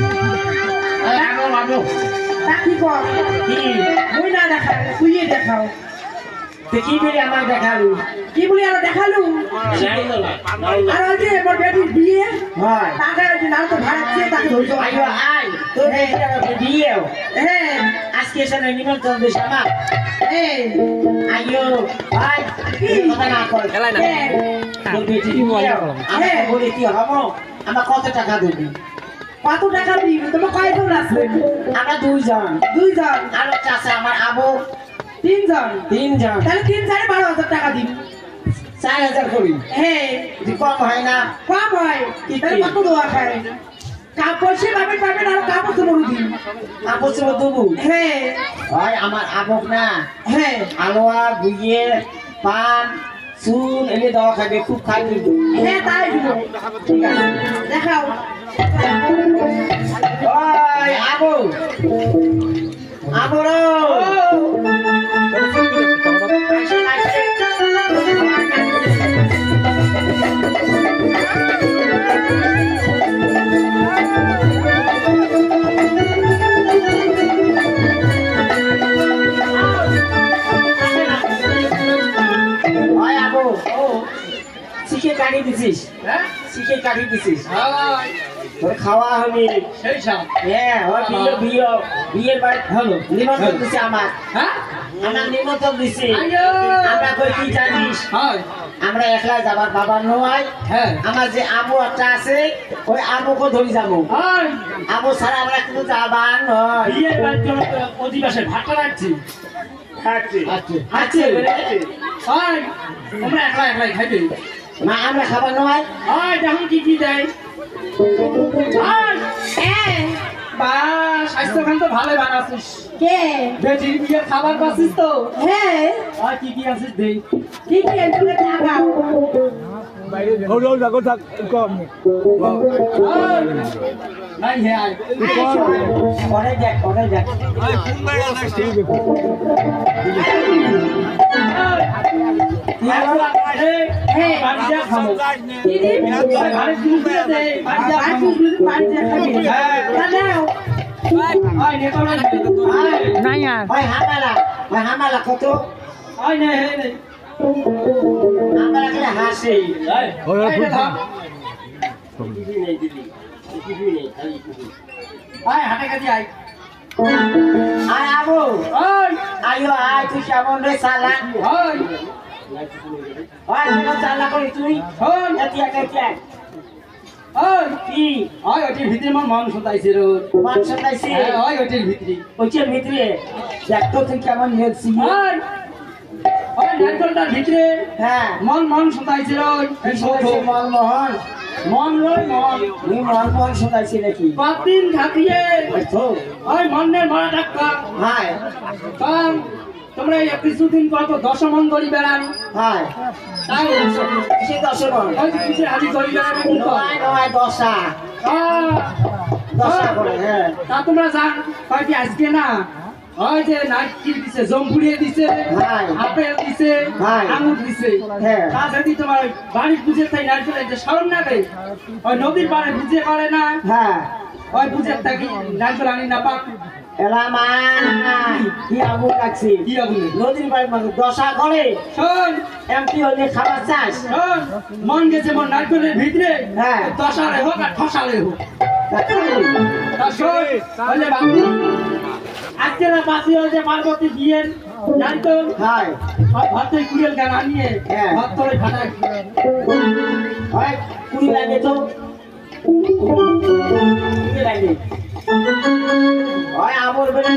এই, আগো, আগো। তা কি কর কি? মুই না দেখা তুইয়ে দেখাও কি বলি আমার দেখালু? কি বলি আর দেখালু নাই তো না, নাই না। আর ওই যে মোর বেটির বিয়ে হয়। টাকা ওই যে তো ভাড়া তাকে ধরছো আইও, আয়। তোর বেটি হ্যাঁ আজকে এসে নিমন্ত্রণ দিস আমার। হ্যাঁ আইও, আয়। কথা না কর। হ্যাঁ তোর বেটি দিয়েও। বলে কি হব? আমার কত টাকা দিবি কত টাকা দিবি তোমার কয়জন আছে? আমরা দুইজন। দুইজন। আরও চাষা আমার আবু। তিনজন? তিনজন। তাহলে তিন সাড়ে বারো হাজার টাকা দিবি চার হাজার করি। হ্যাঁ। কম হয় না? কম হয়। তাহলে কত দেওয়া খায়? কাপড় সে পাবেন পাবেন আর কাপড় তো মরু দিন। দেবো। হ্যাঁ। আমার আবক না? হ্যাঁ। আলোয়া বুইয়ে পান চুন এনে দেওয়া খাবে খুব খাই হ্যাঁ তাই দিব। ঠিক আছে। দেখাও। Woi, aku. Aku dong. কাটি দিছিস হ্যাঁ? কাটি দিছিস। তোর খাওয়া হবি সেই সব। হ্যাঁ ওই বিয়ে বিয়ে বিয়ের বাড়ি হলো। নিমন্ত্রণ দিছে আমার। হ্যাঁ? আমার নিমন্ত্রণ দিছে। আমরা কই কি জানিস? আমরা একলা যাবার বাবা নয় হ্যাঁ। আমার যে আবু একটা আছে ওই আবুকে ধরে যাব। আবু ছাড়া আমরা কিন্তু যাবার নয়। বিয়ের বাড়ির জন্য তো অধিবাসে ভাটা রাখছি। আমরা একলা একলাই খাইবে। না আমরা খাবার নয়। হয় দেখুন কি কি দেয়? হাই হ্যাঁ বা স্বাস্থ্য খান তো ভালো বানাচ্ছিস কে? বেটির বিয়ের খাবার পাচ্ছিস তো? হ্যাঁ আর কি কি আছিস দেই। কি কি Hold on, go tak kom. হাই নাই হে আয় পরে দেখ পরে দেখ হ্যাঁ বাড়ি যা খাব দিদি ঘরে জিনিস দিয়ে দে বাড়ি যা বাড়ি খাব শুধু বাড়ি যা খাবি হ্যাঁ। তা নাও আয় নেতা আয় হাসে আয় আয়। আয় হাতে কাছে আয় আর আবু আয় আইও আয় তুই কেমন রে সালা আয় ওই কেমন চালা করি তুই? আয় কি? আয় হ্যাঁ আয় তুই কেমন হেলছি। আয় ভিতরে হ্যাঁ। মন রো এই সব মনমোহন মন লই মন তুই মনমোহন শোনাইছি নাকি? পাতিন থাকিয়ে ওই তো। মনের মারা টাকা হাই কারণ তোমরা কিছুদিন কত দশ মন করি বেড়ান। হাই তাই সে দশমন? ওই কিছু হাজি করি বেড়ান নয় নয় দশা। দশা করে হ্যাঁ। তা তোমরা জান কয়টি আজকে না ওই যে দিছে জম্পুরিয়ে দিছে। আপেল দিছে। আঙুর দিছে। হ্যাঁ। তোমার বাড়ির পুজো তাই যে না দেয় ওই নদীর পাড়ে করে না। হ্যাঁ। ওই পুজোর থাকি নারকেল আনি না পাক। এলা মা কি আগুন লাগছে কি আগুনে নদীর বাড়ির মানুষ দশা করে। শোন। এমপি হলে খাবার চাস শোন মন গেছে মন নারকেলের ভিতরে। হ্যাঁ। দশারে হোক আর ঠসারে হোক। তা শোন বাবু আজকে না পাশে হয়েছে পার্বতী বিয়ের নারকেল হাই। ভাতে কুড়িয়াল গান আনিয়ে হ্যাঁ। ভাত তলে ফাটাই হয় কুড়ি লাগে তো? কুড়ি লাগে। হয় আমর বেড়ে